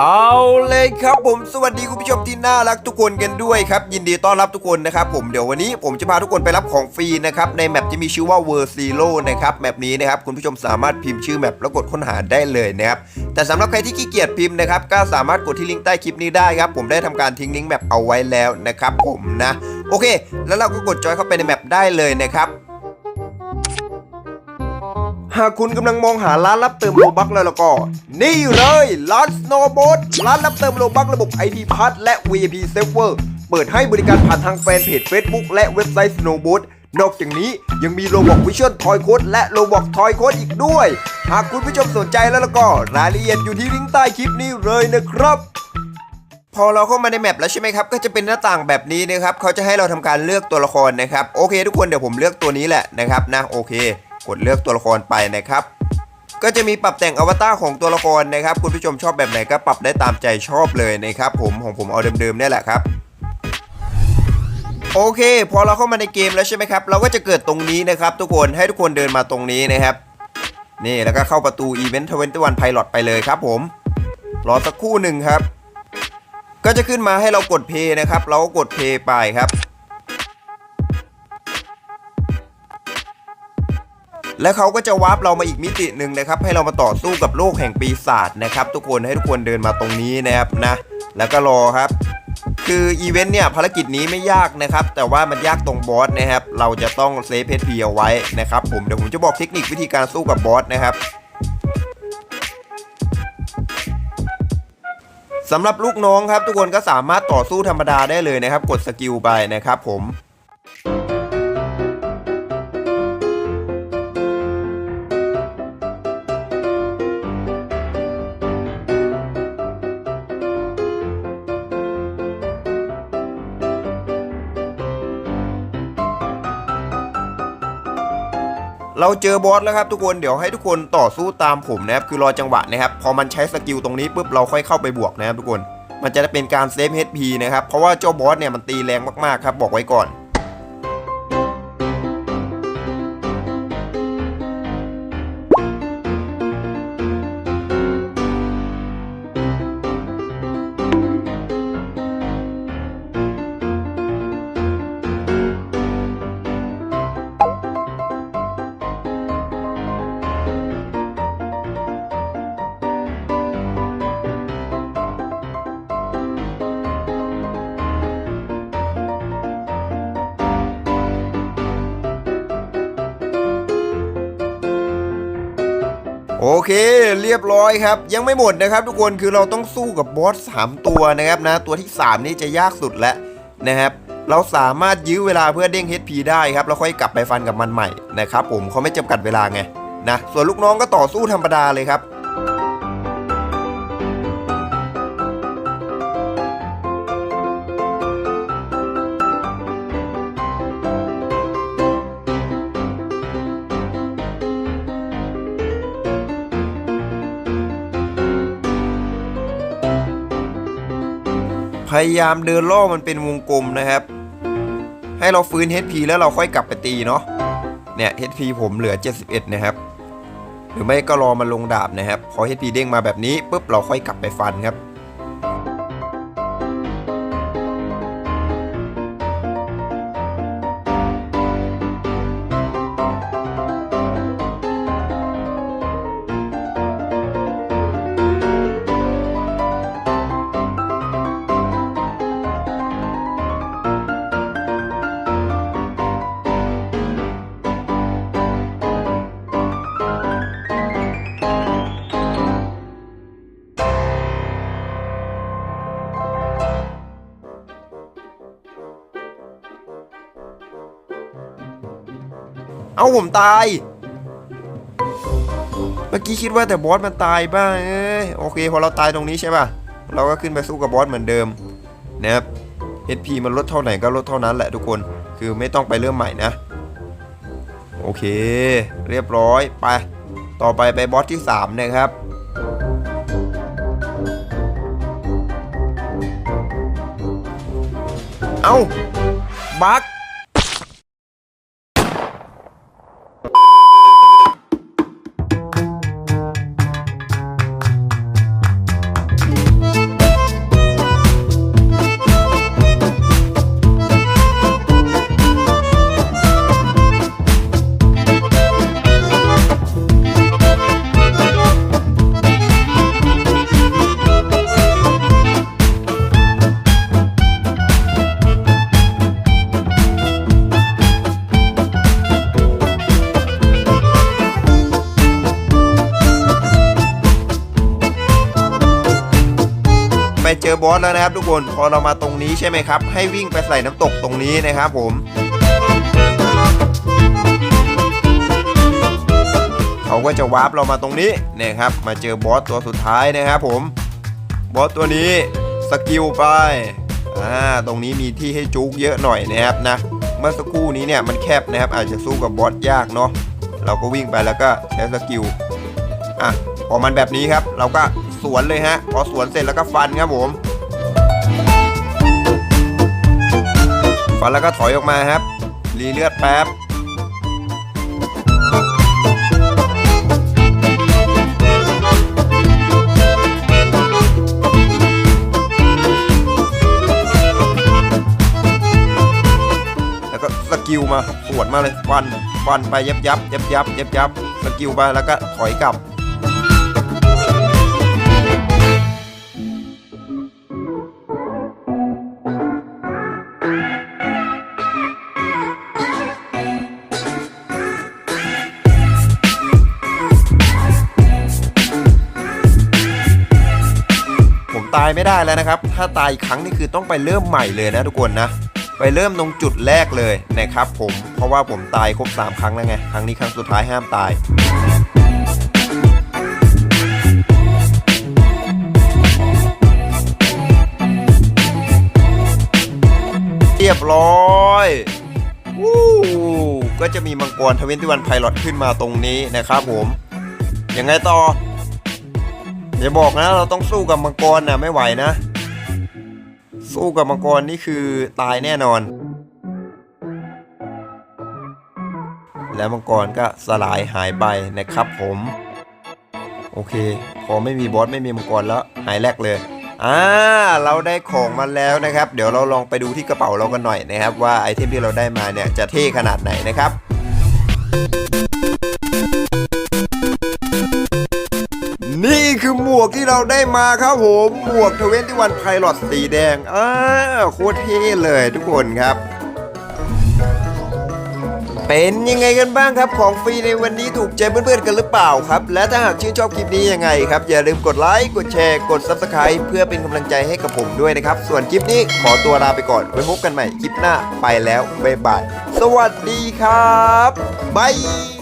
เอาเลยครับผมสวัสดีคุณผู้ชมที่น่ารักทุกคนกันด้วยครับ ยินดีต้อนรับทุกคนนะครับผมเดี๋ยววันนี้ผมจะพาทุกคนไปรับของฟรีนะครับในแมปที่มีชื่อว่า World Zero นะครับแมปนี้นะครับคุณผู้ชมสามารถพิมพ์ชื่อแมปแล้วกดค้นหาได้เลยนะครับแต่สำหรับใครที่ขี้เกียจพิมพ์นะครับก็สามารถกดที่ลิงก์ใต้คลิปนี้ได้ครับผมได้ทำการทิ้งลิงก์แมปเอาไว้แล้วนะครับผมนะโอเค แล้วเราก็กดจอยเข้าไปในแมปได้เลยนะครับ หากคุณกำลังมองหาร้านรับเติมโลบักแล้วล้วก็ นี่เลยร้าน Snowboard ร้านรับเติมโลบักระบบ ID Pass และ VIP Server เปิดให้บริการผ่านทางแฟนเพจ Facebook และเว็บไซต์ Snowboard นอกจากนี้ยังมีโลบอกวิชวลทอยโค้ดและโลบอกทอยโค้ดอีกด้วย หากคุณผู้ชมสนใจแล้วล้วก็ รายละเอียดอยู่ที่ลิงก์ใต้คลิปนี้เลยนะครับพอเราเข้ามาในแมปแล้วใช่ไหมครับก็จะเป็นหน้าต่างแบบนี้นะครับเขาจะให้เราทำการเลือกตัวละครนะครับโอเค ทุกคนเดี๋ยวผมเลือกตัวนี้แหละนะครับนะโอเค กดเลือกตัวละครไปนะครับ ก็จะมีปรับแต่งอวตารของตัวละครนะครับ คุณผู้ชมชอบแบบไหนก็ปรับได้ตามใจชอบเลยนะครับ ผมของผมเอาเดิมๆเนี่ยแหละครับโอเค พอเราเข้ามาในเกมแล้วใช่ไหมครับ เราก็จะเกิดตรงนี้นะครับ ทุกคนให้ทุกคนเดินมาตรงนี้นะครับ นี่แล้วก็เข้าประตู Event 21 Pilot ไปเลยครับผม รอสักครู่หนึ่งครับ ก็จะขึ้นมาให้เรากดเพย์นะครับ เราก็กดเพย์ไปครับ และเขาก็จะวาร์ปเรามาอีกมิติหนึ่งนะครับ ให้เรามาต่อสู้กับโลกแห่งปีศาจนะครับทุกคนให้ทุกคนเดินมาตรงนี้นะครับนะแล้วก็รอครับ คืออีเวนต์เนี่ยภารกิจนี้ไม่ยากนะครับ แต่ว่ามันยากตรงบอสนะครับ เราจะต้องเซฟเพชรพีเอาไว้นะครับ ผมเดี๋ยวผมจะบอกเทคนิควิธีการสู้กับบอสนะครับสำหรับลูกน้องครับ ทุกคนก็สามารถต่อสู้ธรรมดาได้เลยนะครับ กดสกิลไปนะครับผม เราเจอบอสแล้วครับทุกคนเดี๋ยวให้ทุกคนต่อสู้ตามผมนะครับคือรอจังหวะนะครับพอมันใช้สกิลตรงนี้ปุ๊บเราค่อยเข้าไปบวกนะครับทุกคน มันจะได้เป็นการเซฟ HP นะครับเพราะว่าเจ้าบอสเนี่ยมันตีแรงมากๆครับบอกไว้ก่อน โอเค เรียบร้อยครับ ยังไม่หมดนะครับ ทุกคนคือเราต้องสู้กับบอส3ตัวนะครับนะ ตัวที่ 3 นี่จะยากสุดแล้วนะครับเราสามารถยื้อเวลาเพื่อเด้ง HP ได้ครับแล้วค่อยกลับไปฟันกับมันใหม่นะครับผมเขาไม่จำกัดเวลาไงนะส่วนลูกน้องก็ต่อสู้ธรรมดาเลยครับ พยายามเดินล่อมันเป็นวงกลมนะครับ ให้เราฟื้น HP แล้วเราค่อยกลับไปตีเนาะเนี่ย HP ผมเหลือ 71 นะครับ หรือไม่ก็รอมันลงดาบนะครับ พอ HP เด้งมาแบบนี้ปุ๊บเราค่อยกลับไปฟันครับ เอาผมตาย เมื่อกี้คิดว่าแต่บอสมันตายบ้างเอ้ยโอเคพอเราตายตรงนี้ใช่ป่ะ เราก็ขึ้นไปสู้กับบอสเหมือนเดิมนะครับ HP มันลดเท่าไหร่ก็ลดเท่านั้นแหละทุกคน คือไม่ต้องไปเริ่มใหม่นะ โอเค เรียบร้อยไป ต่อไปไปบอสที่ 3 นะครับเอ้า เจอบอสแล้วนะครับ ทุกคนพอเรามาตรงนี้ใช่ไหมครับ ให้วิ่งไปใส่น้ำตกตรงนี้นะครับผมเขาก็จะวาร์ปเรามาตรงนี้เนี่ยครับ มาเจอบอสตัวสุดท้ายนะครับผมบอสตัวนี้สกิลไปอ่าตรงนี้มีที่ให้จุกเยอะหน่อยนะครับนะเมื่อสักครู่นี้เนี่ยมันแคบนะครับ อาจจะสู้กับบอสยากเนาะเราก็วิ่งไปแล้วก็ใช้สกิลอะพอมันแบบนี้ครับ เราก็ สวนเลยฮะ พอสวนเสร็จแล้วก็ฟันครับผม ฟันแล้วก็ถอยออกมาครับ รีเลือดแป๊บแล้วก็สกิลมาสวนมาเลยฟันฟันไปยับยับยับยับยับยับสกิลไปแล้วก็ถอยกลับ ตายไม่ได้แล้วนะครับ ถ้าตายอีกครั้งนี่คือต้องไปเริ่มใหม่เลยนะทุกคนนะ ไปเริ่มตรงจุดแรกเลยนะครับผม เพราะว่าผมตายครบ 3 ครั้งแล้วไง ครั้งนี้ครั้งสุดท้ายห้ามตายเรียบร้อยวู้ก็จะมีมังกรทเวนตี้วันไพลอตขึ้นมาตรงนี้นะครับผม ยังไงต่อ อย่าบอกนะเราต้องสู้กับมังกรนะไม่ไหวนะ สู้กับมังกรนี่คือตายแน่นอน แล้วมังกรก็สลายหายไปนะครับผม โอเค พอไม่มีบอสไม่มีมังกรแล้วหายแรกเลยอ่าเราได้ของมาแล้วนะครับ เดี๋ยวเราลองไปดูที่กระเป๋าเรากันหน่อยนะครับ ว่าไอเทมที่เราได้มาเนี่ยจะเท่ขนาดไหนนะครับ วกที่เราได้มาครับผมหมวกทเวนตี้วันไพลอตสีแดงอ่าโคตรเท่เลยทุกคนครับ เป็นยังไงกันบ้างครับของฟรีในวันนี้ถูกใจเพื่อนๆกันหรือเปล่าครับ และถ้าหากชื่นชอบคลิปนี้ยังไงครับ อย่าลืมกดไลค์กดแชร์กด Subscribe เพื่อเป็นกำลังใจให้กับผมด้วยนะครับ ส่วนคลิปนี้ขอตัวลาไปก่อนไว้พบกันใหม่คลิปหน้าไปแล้วบ๊ายบายสวัสดีครับบาย